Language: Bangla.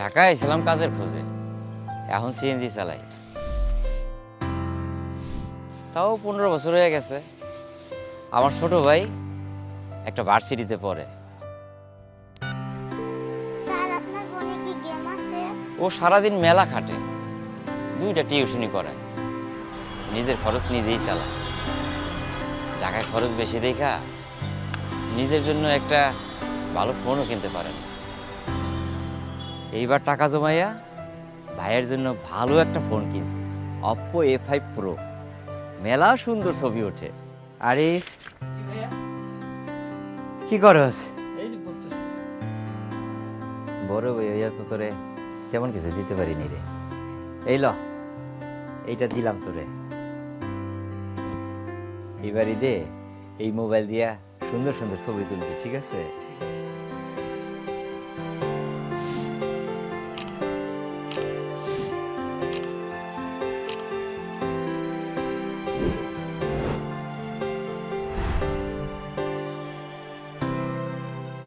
ঢাকায় ছিলাম কাজের খোঁজে। এখন সিএনজি চালাই। তাও পনেরো বছর হয়ে গেছে। আমার ছোট ভাই একটা ভার্সিটিতে পড়ে। ও সারাদিন মেলা খাটে। দুইটা টিউশনি করায়। নিজের খরচ নিজেই চালায়। টাকায় খরচ বেশি দেখা নিজের জন্য একটা ভালো ফোনও কিনতে পারে না। এইবার টাকা জমাইয়া ভাইয়ের জন্য ভালো একটা ফোন কিনছি অপ্পো এ ফাইভ প্রো মেলা সুন্দর ছবি ওঠে। আরে কি করস? বড় ভাই হইয়া তো তোরে তেমন কিছু দিতে পারিনি রে। এই ল এইটা দিলাম তোরে। এবারই দে এই মোবাইল দিয়া সুন্দর সুন্দর ছবি তুলবি ঠিক আছে? ঠিক আছে।